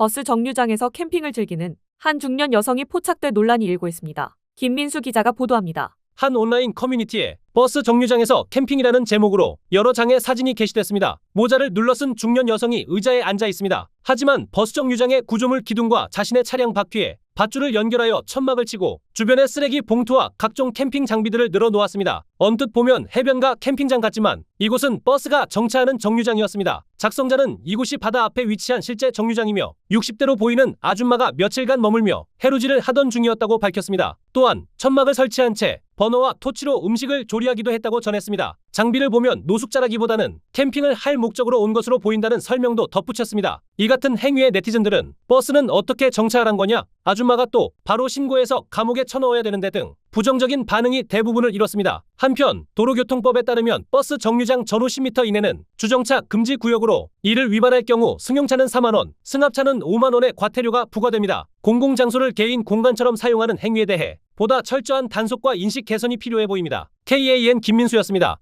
버스 정류장에서 캠핑을 즐기는 한 중년 여성이 포착돼 논란이 일고 있습니다. 김민수 기자가 보도합니다. 한 온라인 커뮤니티에 버스 정류장에서 캠핑이라는 제목으로 여러 장의 사진이 게시됐습니다. 모자를 눌러쓴 중년 여성이 의자에 앉아 있습니다. 하지만 버스 정류장의 구조물 기둥과 자신의 차량 바퀴에 밧줄을 연결하여 천막을 치고 주변에 쓰레기 봉투와 각종 캠핑 장비들을 늘어놓았습니다. 언뜻 보면 해변가 캠핑장 같지만 이곳은 버스가 정차하는 정류장이었습니다. 작성자는 이곳이 바다 앞에 위치한 실제 정류장이며 60대로 보이는 아줌마가 며칠간 머물며 해루질을 하던 중이었다고 밝혔습니다. 또한 천막을 설치한 채 버너와 토치로 음식을 조리하기도 했다고 전했습니다. 장비를 보면 노숙자라기보다는 캠핑을 할 목적으로 온 것으로 보인다는 설명도 덧붙였습니다. 이 같은 행위에 네티즌들은 버스는 어떻게 정차하란 거냐? 아줌마가 또 바로 신고해서 감옥에 쳐넣어야 되는데 등 부정적인 반응이 대부분을 이뤘습니다. 한편 도로교통법에 따르면 버스 정류장 전후 10m 이내는 주정차 금지 구역으로 이를 위반할 경우 승용차는 4만 원, 승합차는 5만 원의 과태료가 부과됩니다. 공공장소를 개인 공간처럼 사용하는 행위에 대해 보다 철저한 단속과 인식 개선이 필요해 보입니다. KAN 김민수였습니다.